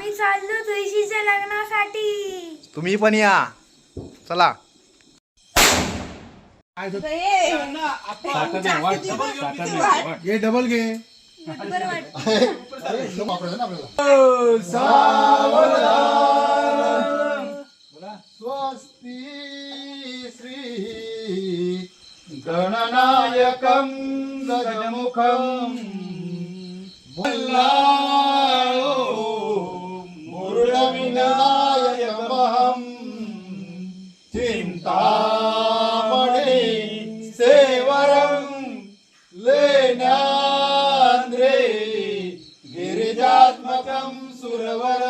आम्ही चाललो तुळशीच्या लग्नासाठी. तुम्ही पण या. चला. घे. डबल घे स्वस्ती श्री गणनायकम गजमुखम बल्ला विनायकमहं चिन्तामणि सेवरं लेनान्द्रे गिरिजात्मकं सुरवर।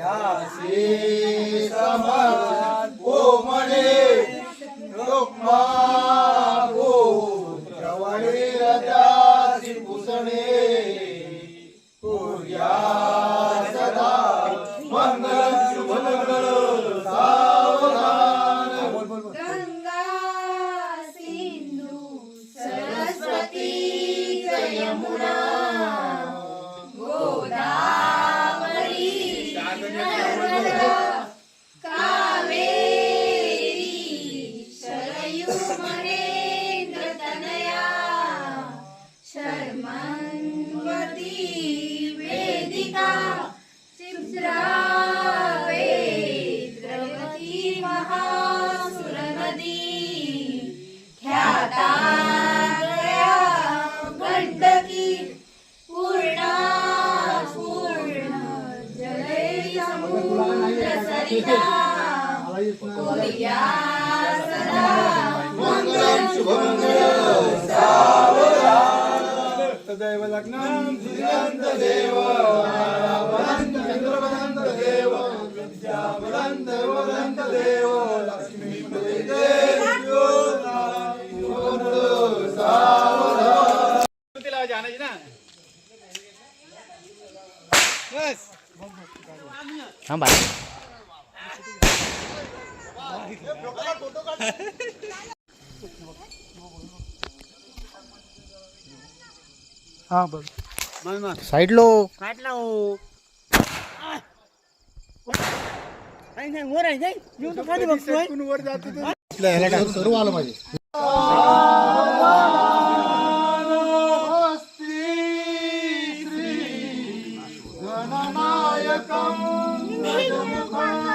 त्याशी समान कोमणे गो प्रवाळी रथाची पुसणे. कोर्या सदा सरस्वती यमुना மதி देव लग्नम श्रीकांत देव बलंत चंद्रबलंत देव विद्या वरंत बलंत देव लक्ष्मी देव थांबा हा बघ. साईड लो काढला हो. काही नाही वर आहे नाही. येऊन तर खाली बघतोय. वर जातो तो आपल्या ह्याला टाक, सर्व आलं पाहिजे. गणेश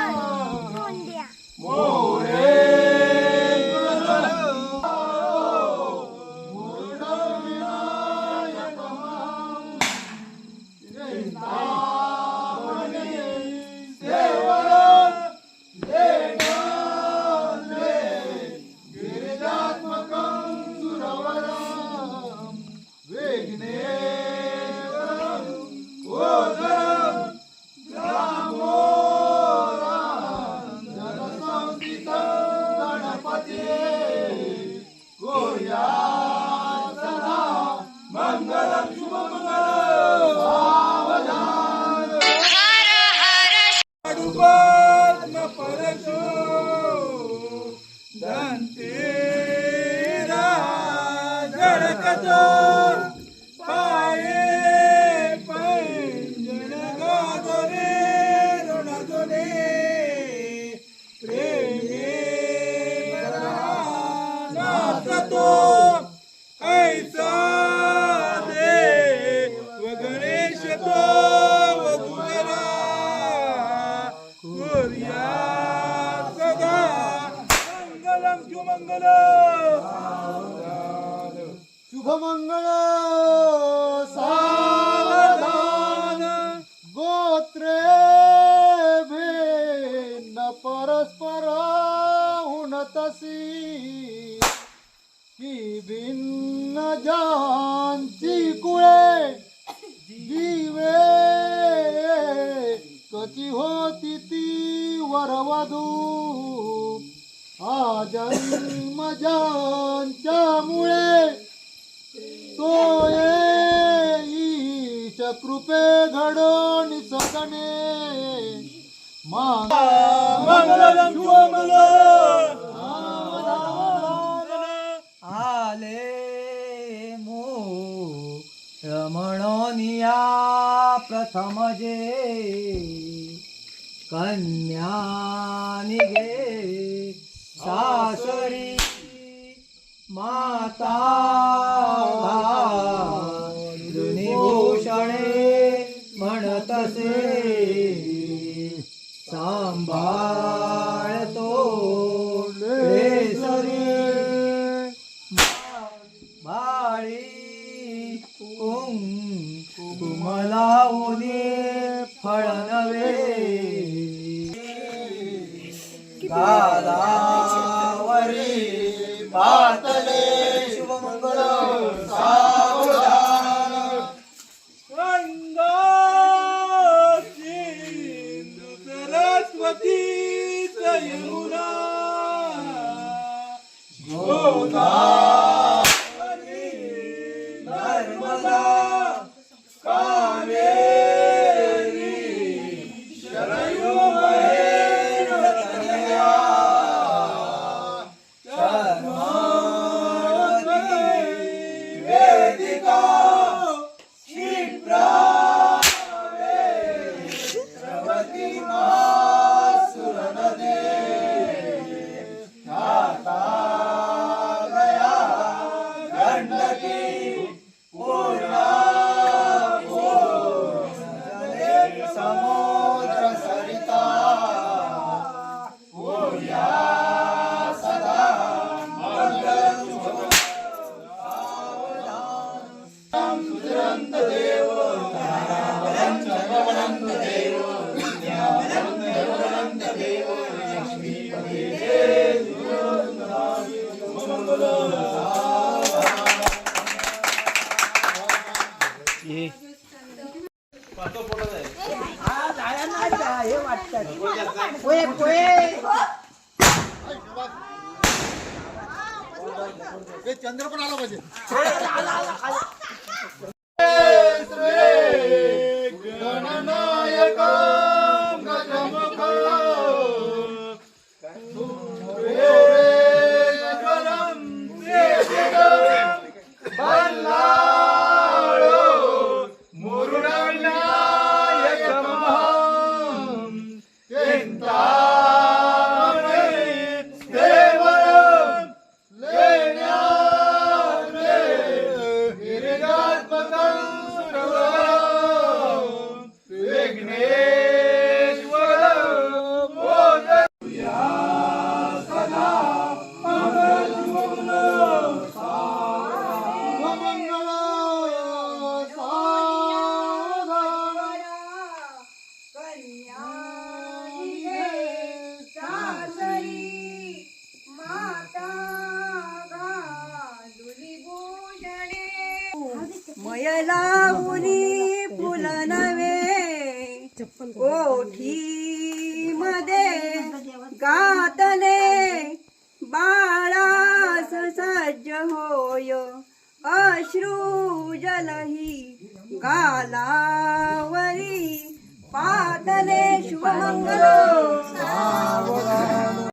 तसी की भिन्न जानची कुळे जीवे. कची होती ती वरवधू? हा जन्म मुळे तो ईश कृपे घडोनी सदने मंगलम. ચાલે મો રમણોની આ પ્રથમ જે કન્યાની ગે સાસરી માતા कुमलावने फळ नवे गालावरी पातले शुभमंगल सरस्वती यमुना. गोदावरी हे वाटतात पोहे पोहे. चंद्र पण आला पाहिजे. मयला लावली फुल नवे ओठी मध्ये गातने बाळास सज्ज होय. अश्रू जलही गालावरी पातले शुभमंगल.